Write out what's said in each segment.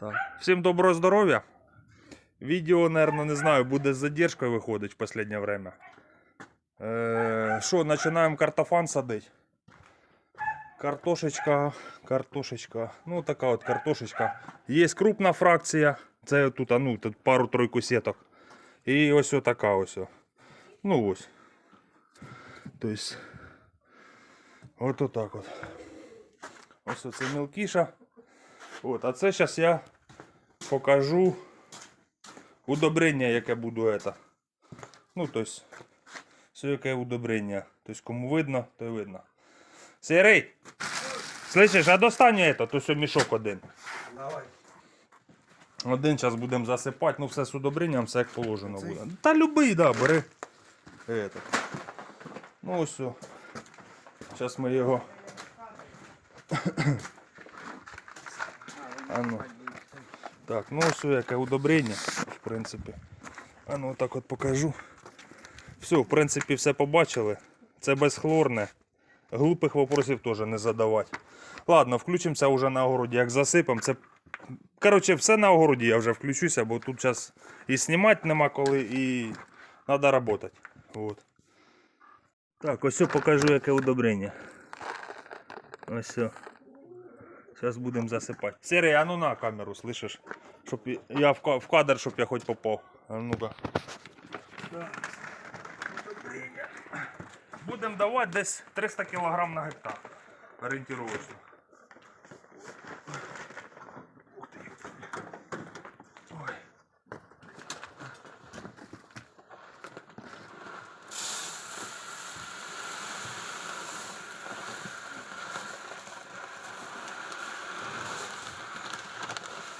Так. Всім доброго здоров'я. Відео, наверное, не знаю, буде з задержкою виходить в останнє время. Е, починаємо картофан садити. Картошечка, картошечка. Ну, така от картошечка. Є крупна фракція. Це тут, ну, тут пару-тройку сіток. І ось така ось. Ну ось. Тобто. От отак от. Ось оце мілкіша. От, а це зараз я покажу удобрення, яке буду это. Ну, тобто, все яке удобрення. Тобто, кому видно, то й видно. Сірий! Слышиш, а достань это, то все мішок один. Давай. Один зараз будемо засипати, ну все з удобренням, все як положено буде. Та любий, да, бери. Это. Ну ось. все. Зараз ми його. А ну. Так, ну ось яке удобрення, в принципі. А ну так от покажу. Все, в принципі, все побачили. Це безхлорне. Глупих вопросів теж не задавати. Ладно, включимося вже на огороді, як засипемо. Це Коротше, все на огороді я вже включуся, бо тут зараз і знімати нема коли, і треба працювати. Вот. Так, ось все покажу, яке удобрення. Ось все. Зараз будемо засипати. Серий, а ну на камеру, слышиш? Щоб я- в кадр, щоб я хоч попав. А ну-ка. Будемо давати десь 300 кг на гектар. Орієнтировочно. Ой.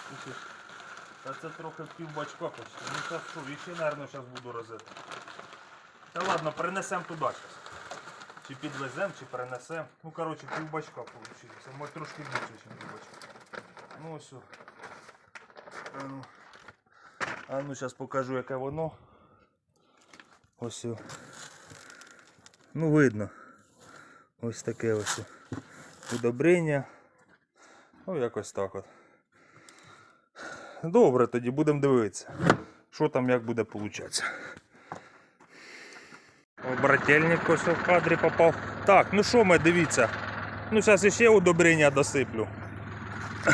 Слухай, Та це трохи пів бачка почти. Ну зараз що, ще, мабуть, зараз буду розити. Та ладно, перенесемо туди зараз. Чи підвеземо, чи перенесемо. Ну, коротше, пів бачка вийшло. Може трошки більше, ніж пів. Ну ось. А ну. А ну зараз покажу, яке воно. Ось. Ну видно. Ось таке ось. Удобрення. Ну якось так от. Добре, тоді будемо дивитися. Що там як буде получатися. Брательник ось в кадрі попав. Так, ну що ми, дивіться. Ну зараз іще удобрення досиплю.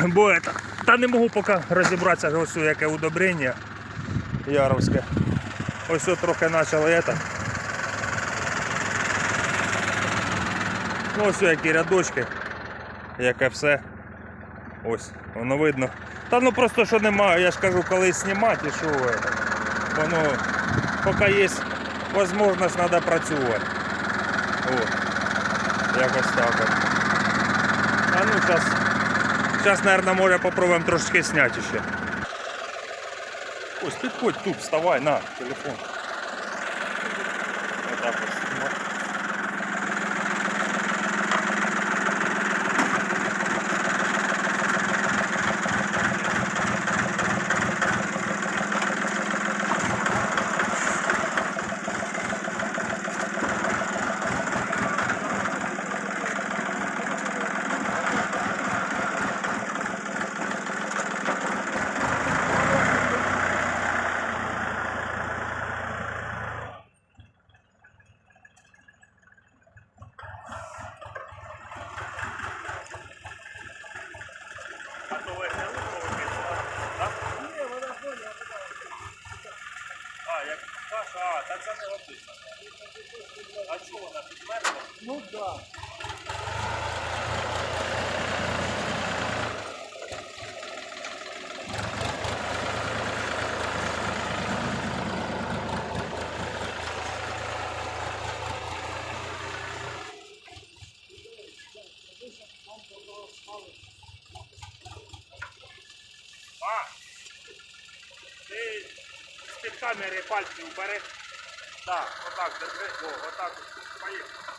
Бо это, та не можу поки розібратися, ось яке удобрення яровське. Ось трохи почало это. Ну ось які рядочки, яке все. Ось, воно видно. Та ну просто що немає, я ж кажу, коли знімати, і що ви, воно поки є можливість, треба працювати. О, якось так. А ну зараз, зараз, мабуть, може попробуємо трошки зняти ще. Ось підходь тут, вставай, на, телефон. Як каша, а, та це не годиться. А чого вона підмерзла? Ну да. Камери пальці убери. Так, отак, держи, о, отак. Поїхали.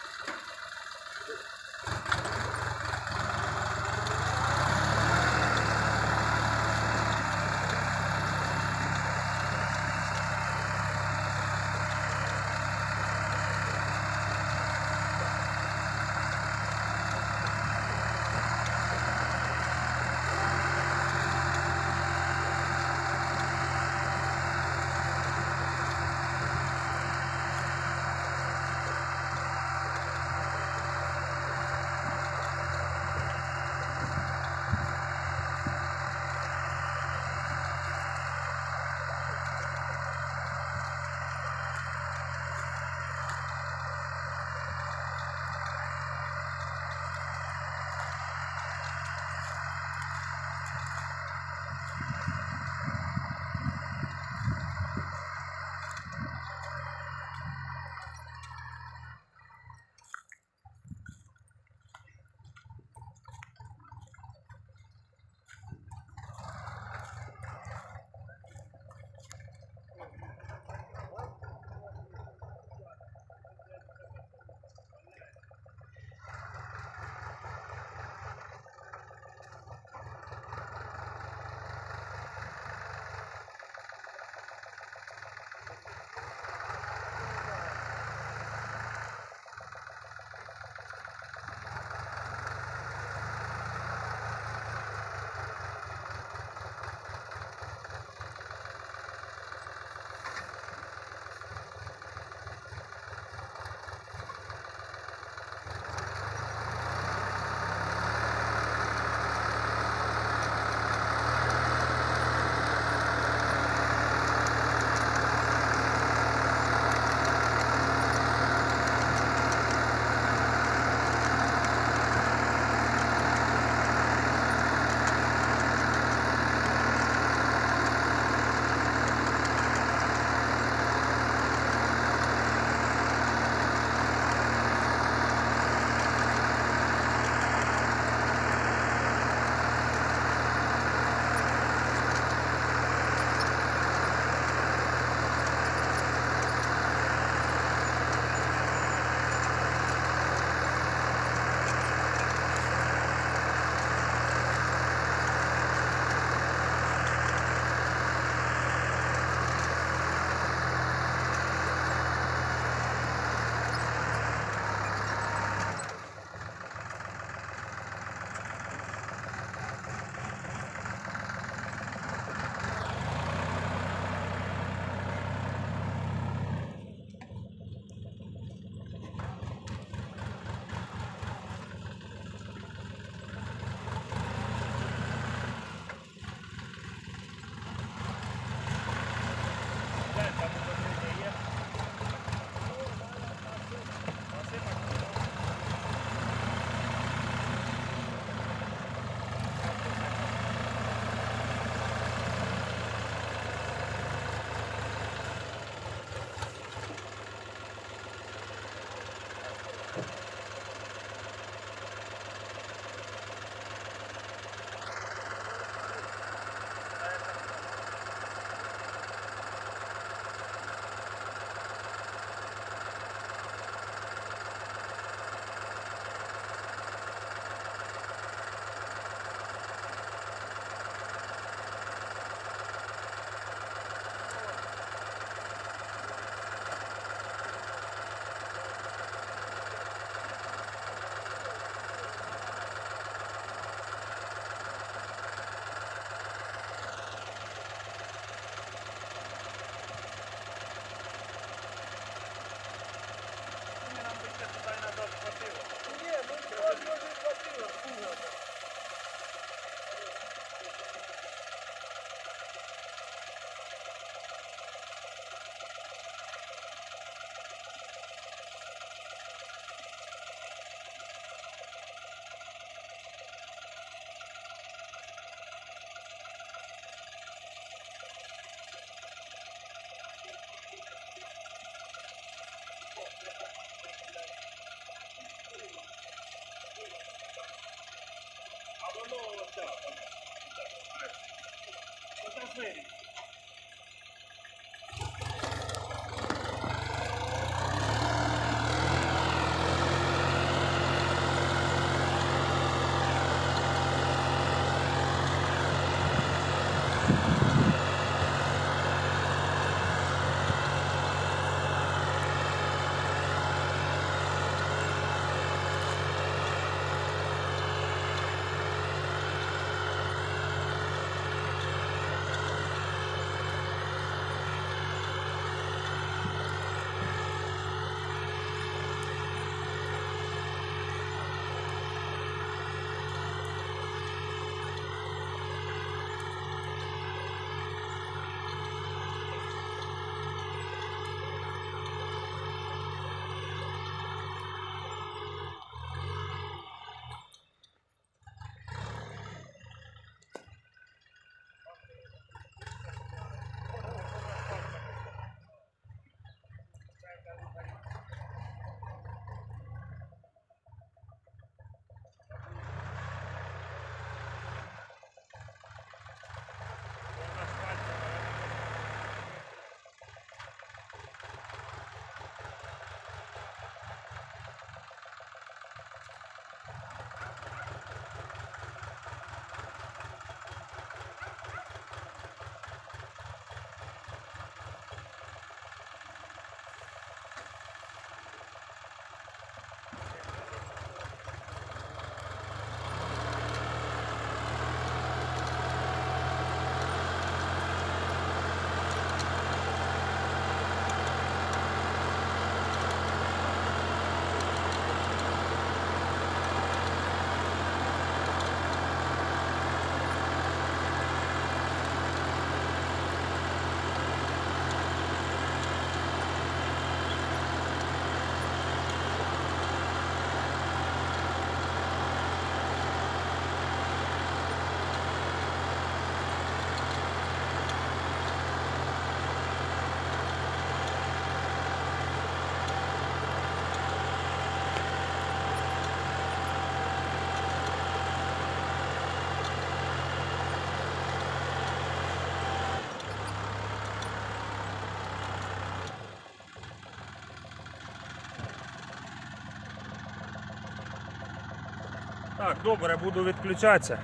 Так, добре, буду відключатися.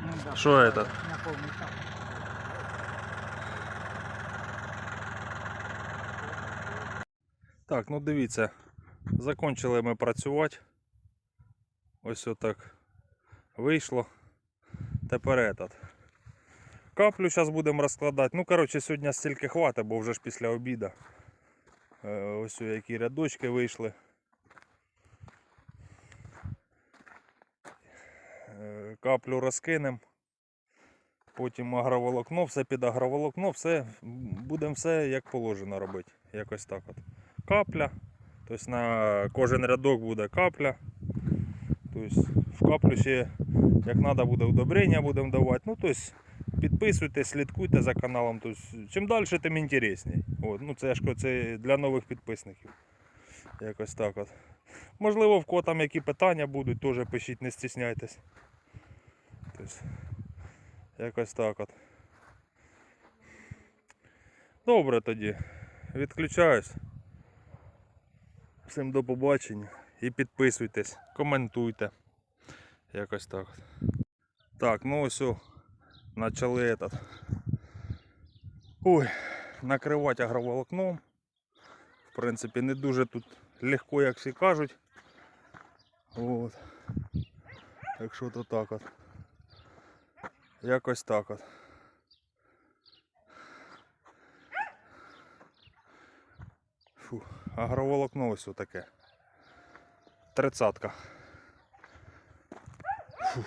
Ну, да. Що это? На повний так. Так, ну дивіться, закончили ми працювати. Ось отак вийшло. Тепер этот. Каплю зараз будемо розкладати. Ну, коротше, сьогодні стільки хватить, бо вже ж після обіду. Е, Ось які рядочки вийшли. Каплю розкинемо. Потім агроволокно, все під агроволокно, все, будемо все як положено робити. Якось так от капля. Тобто на кожен рядок буде капля. Тобто в каплю ще як треба буде удобрення будемо давати. Ну, тобто підписуйтесь, слідкуйте за каналом. Тобто, чим далі, тим інтересніше. Ну, це, ж це для нових підписників. Якось так от. Можливо, в кого там які питання будуть, теж пишіть, не стісняйтесь. Тобто, якось так от. Добре тоді. Відключаюсь. Всім до побачення і підписуйтесь, коментуйте. Якось так. Так, ну ось почали этот. Ой, накривати агроволокном. В принципі, не дуже тут легко, як всі кажуть. От. Так що то так от. Якось так от. Фу, агроволокно ось таке. Тридцатка. Фу.